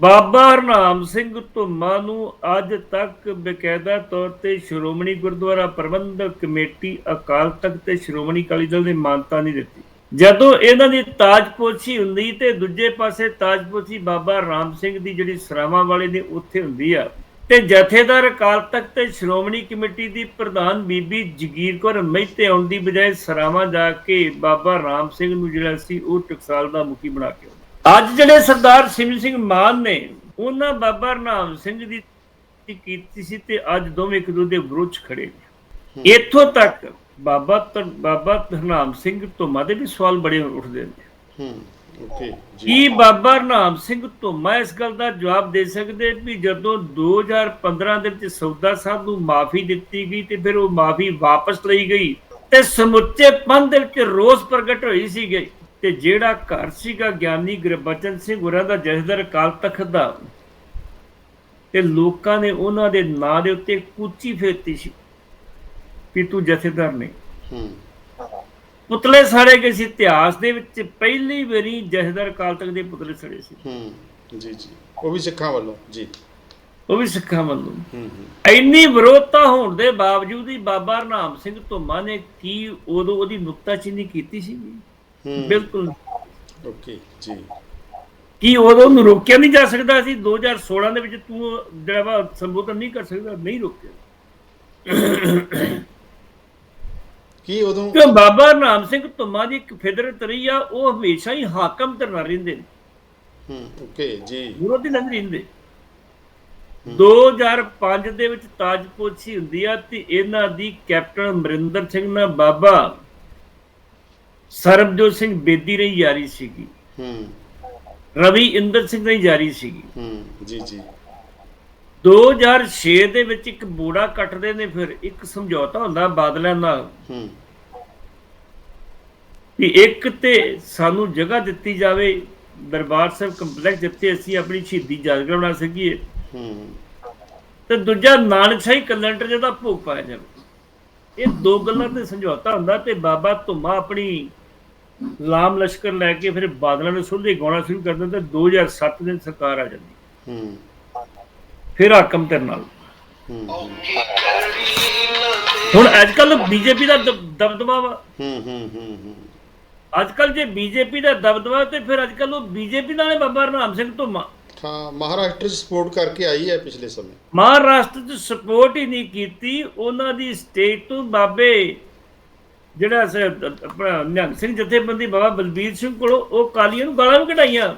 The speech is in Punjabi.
ਬਾਬਾ ਹਰਨਾਮ ਸਿੰਘ ਧੁੰਮਾ ਨੂੰ ਅੱਜ ਤੱਕ ਬਕਾਇਦਾ ਤੌਰ ਤੇ ਸ਼੍ਰੋਮਣੀ ਗੁਰਦੁਆਰਾ ਪ੍ਰਬੰਧਕ ਕਮੇਟੀ ਅਕਾਲ ਤਖਤ ਤੇ ਸ਼੍ਰੋਮਣੀ ਅਕਾਲੀ ਦਲ ਨੇ ਮਾਨਤਾ ਨਹੀਂ ਦਿੱਤੀ। ਜਦੋਂ ਇਹਨਾਂ ਦੀ ਤਾਜਪੋਸ਼ੀ ਹੁੰਦੀ ਤੇ ਦੂਜੇ ਪਾਸੇ ਤਾਜਪੋਸ਼ੀ ਬਾਬਾ ਰਾਮ ਸਿੰਘ ਦੀ ਜਿਹੜੀ ਸਰਾਵਾਂ ਵਾਲੇ ਨੇ ਉੱਥੇ ਹੁੰਦੀ ਆ, ਤੇ ਜਥੇਦਾਰ ਅਕਾਲ ਤਖਤ ਤੇ ਸ਼੍ਰੋਮਣੀ ਕਮੇਟੀ ਦੀ ਪ੍ਰਧਾਨ ਬੀਬੀ ਜਗੀਰ ਕੌਰ ਮਹਿਤੇ ਆਉਣ ਦੀ ਬਜਾਏ ਸਰਾਵਾਂ ਜਾ ਕੇ ਬਾਬਾ ਰਾਮ ਸਿੰਘ ਨੂੰ ਜਿਹੜਾ ਸੀ ਉਹ ਟਕਸਾਲ ਦਾ ਮੁਖੀ ਬਣਾ ਕੇ ਆਉਂਦਾ। ਅੱਜ ਜਿਹੜੇ ਸਰਦਾਰ ਸਿਮਰਨ ਸਿੰਘ ਮਾਨ ਨੇ ਉਹਨਾਂ ਬਾਬਾ ਹਰਨਾਮ ਸਿੰਘ ਦੀ ਕੀਤੀ ਸੀ ਤੇ ਅੱਜ ਦੋਵੇਂ ਇੱਕ ਦੂਜੇ ਦੇ ਵਿਰੋਧ ਖੜੇ ਨੇ। ਇੱਥੋਂ ਤੱਕ ਬਾਬਾ ਤ- ਬਾਬਾ ਹਰਨਾਮ ਸਿੰਘ ਧੁੰਮਾ ਦੇ ਵੀ ਸਵਾਲ ਬੜੇ ਉੱਠਦੇ ਨੇ। ਹੂੰ ਓਕੇ ਜੀ। ਕੀ ਬਾਬਾ ਹਰਨਾਮ ਸਿੰਘ ਧੁੰਮਾ ਇਸ ਗੱਲ ਦਾ ਜਵਾਬ ਦੇ ਸਕਦੇ ਵੀ ਜਦੋਂ 2015 ਦੇ ਵਿੱਚ ਸੌਦਾ ਸਾਹਿਬ ਨੂੰ ਮਾਫੀ ਦਿੱਤੀ ਗਈ ਤੇ ਫਿਰ ਉਹ ਮਾਫੀ ਵਾਪਸ ਲਈ ਗਈ ਤੇ ਸਮੁੱਚੇ ਪੰਥ ਦੇ ਵਿੱਚ ਰੋਸ ਪ੍ਰਗਟ ਹੋਈ ਸੀ ਗਈ ਤੇ ਜਿਹੜਾ ਘਰ ਸੀਗਾ ਗਿਆਨੀ ਗੁਰਬਚਨ ਸਿੰਘ ਹੋਰਾਂ ਦਾ ਜਥੇਦਾਰ ਅਕਾਲ ਤਖਤ ਦਾ। ਤੇ ਲੋਕਾਂ ਨੇ ਉਹਨਾਂ ਦੇ ਨਾਂ ਦੇ ਉੱਤੇ ਕੁੱਚੀ ਫੇਰਤੀ ਸੀ ਵੀ ਤੂੰ ਜਥੇਦਾਰ ਨਹੀਂ। ਹੂੰ। ਪੁਤਲੇ ਸਾੜੇ ਗਏ ਸੀ। ਇਤਿਹਾਸ ਦੇ ਵਿੱਚ ਪਹਿਲੀ ਵਾਰੀ ਜਥੇਦਾਰ ਅਕਾਲ ਤਖਤ ਦੇ ਪੁਤਲੇ ਸੜੇ ਸੀ। ਹੂੰ ਜੀ ਜੀ। ਉਹ ਵੀ ਸਿੱਖਾਂ ਵੱਲੋਂ ਜੀ। ਉਹ ਵੀ ਸਿੱਖਾਂ ਵੱਲੋਂ। ਹੂੰ ਹੂੰ। ਇੰਨੀ ਵਿਰੋਧਤਾ ਹੋਣ ਦੇ ਬਾਵਜੂਦ ਹੀ ਬਾਬਾ ਹਰਨਾਮ ਸਿੰਘ ਧੁੰਮਾ ਨੇ ਕੀ ਉਦੋਂ ਉਹਦੀ ਨੁਕਤਾਚੀਨੀ ਕੀਤੀ ਸੀ? ਬਿਲਕੁਲ ਓਕੇ ਜੀ। ਕੀ ਉਦੋਂ ਨੂੰ ਰੋਕਿਆ ਨਹੀਂ ਜਾ ਸਕਦਾ ਸੀ? 2016 ਦੇ ਵਿੱਚ ਤੂੰ ਜਿਹੜਾ ਵਾ ਸੰਬੋਧਨ ਨਹੀਂ ਕਰ ਸਕਦਾ ਨਹੀਂ ਰੋਕਿਆ। ਕੀ ਉਦੋਂ? ਕਿਉਂ ਬਾਬਾ ਹਰਨਾਮ ਸਿੰਘ ਧੁੰਮਾ ਦੀ ਇੱਕ ਫਿਦਰਤ ਰਹੀ ਆ ਉਹ ਹਮੇਸ਼ਾ ਹੀ ਹਾਕਮ ਤੇ ਨਾ ਰਹਿੰਦੇ ਨੇ। ਹੂੰ ਓਕੇ ਜੀ। ਵਿਰੋਧੀ ਨਹੀਂ ਰਹਿੰਦੇ। 2005 ਦੇ ਵਿੱਚ ਤਾਜਪੋਸ਼ੀ ਹੁੰਦੀ ਆ ਤੇ ਇਹਨਾਂ ਦੀ ਕੈਪਟਨ ਅਮਰਿੰਦਰ ਸਿੰਘ ਨਾਲ ਬਾਬਾ ਸਰਬਜੋਤ ਸਿੰਘ ਬੇਦੀ ਰਹੀ ਯਾਰੀ ਸੀਗੀ। ਹੂੰ। ਰਵੀ ਇੰਦਰ ਸਿੰਘ ਦੀ ਯਾਰੀ ਸੀਗੀ। ਹੂੰ ਜੀ ਜੀ। 2006 ਦੇ ਵਿੱਚ ਇੱਕ ਬੋੜਾ ਕੱਟਦੇ ਨੇ ਫਿਰ ਇੱਕ ਸਮਝੌਤਾ ਹੁੰਦਾ ਬਾਦਲਾਂ ਨਾਲ। ਹੂੰ। ਵੀ ਇੱਕ ਤੇ ਸਾਨੂੰ ਜਗ੍ਹਾ ਦਿੱਤੀ ਜਾਵੇ ਦਰਬਾਰ ਸਾਹਿਬ ਕੰਪਲੈਕਸ ਜਿੱਥੇ ਅਸੀਂ ਆਪਣੀ ਸ਼ਹੀਦੀ ਯਾਦਗਾਰ ਬਣਾ ਸਕੀਏ। ਹੂੰ। ਤੇ ਦੂਜਾ ਨਾਨਕਸ਼ਾਹੀ ਕੈਲੰਡਰ ਜਿਹਦਾ ਭੋਗ ਪਾਇਆ ਜਾਵੇ। ਇਹ ਦੋ ਗੱਲਾਂ ਤੇ ਸਮਝੌਤਾ ਹੁੰਦਾ ਤੇ ਬਾਬਾ ਧੁੰਮਾ ਆਪਣੀ ਲਾਮ ਲਸ਼ਕਰ ਲੈ ਕੇ ਫਿਰ ਬਾਦਲਾਂ ਨੇ ਸੁਲਝੇ ਗਾਉਣਾ ਸ਼ੁਰੂ ਕਰ ਦਿੰਦਾ ਤੇ 2007 ਦੇ ਸਰਕਾਰ ਆ ਜਾਂਦੀ। ਹੂੰ। ਫਿਰ ਹਾਕਮ ਤੇਰੇ ਨਾਲ। ਹੁਣ ਅੱਜ ਕੱਲ ਬੀਜੇਪੀ ਦਾ ਦਬ- ਦਬਦਬਾ ਵਾ। ਹੂੰ ਹੂੰ ਹੂੰ ਹੂੰ। ਅੱਜ ਕੱਲ ਜੇ ਬੀਜੇਪੀ ਦਾ ਦਬਦਬਾ ਤੇ ਫਿਰ ਅੱਜ ਕੱਲ ਉਹ ਬੀਜੇਪੀ ਨਾਲ ਬਾਬਾ ਹਰਨਾਮ ਸਿੰਘ ਧੁੰਮਾ। ਹਾਂ ਮਹਾਰਾਸ਼ਟਰ ਚ ਸਪੋਰਟ ਕਰਕੇ ਆਈ ਹੈ ਪਿਛਲੇ ਸਮੇਂ। ਮਹਾਰਾਸ਼ਟਰ 'ਚ ਸਪੋਰਟ ਹੀ ਨਹੀਂ ਕੀਤੀ ਉਹਨਾਂ ਦੀ ਸਟੇਟ ਤੋਂ ਬਾਬੇ ਜਿਹੜਾ ਸ- ਆਪਣਾ ਨਿਹੰਗ ਸਿੰਘ ਜਥੇਬੰਦੀ ਬਾਬਾ ਬਲਬੀਰ ਸਿੰਘ ਕੋਲੋਂ ਉਹ ਕਾਲੀਆਂ ਨੂੰ ਗਾਲਾਂ ਵੀ ਕਢਾਈਆਂ।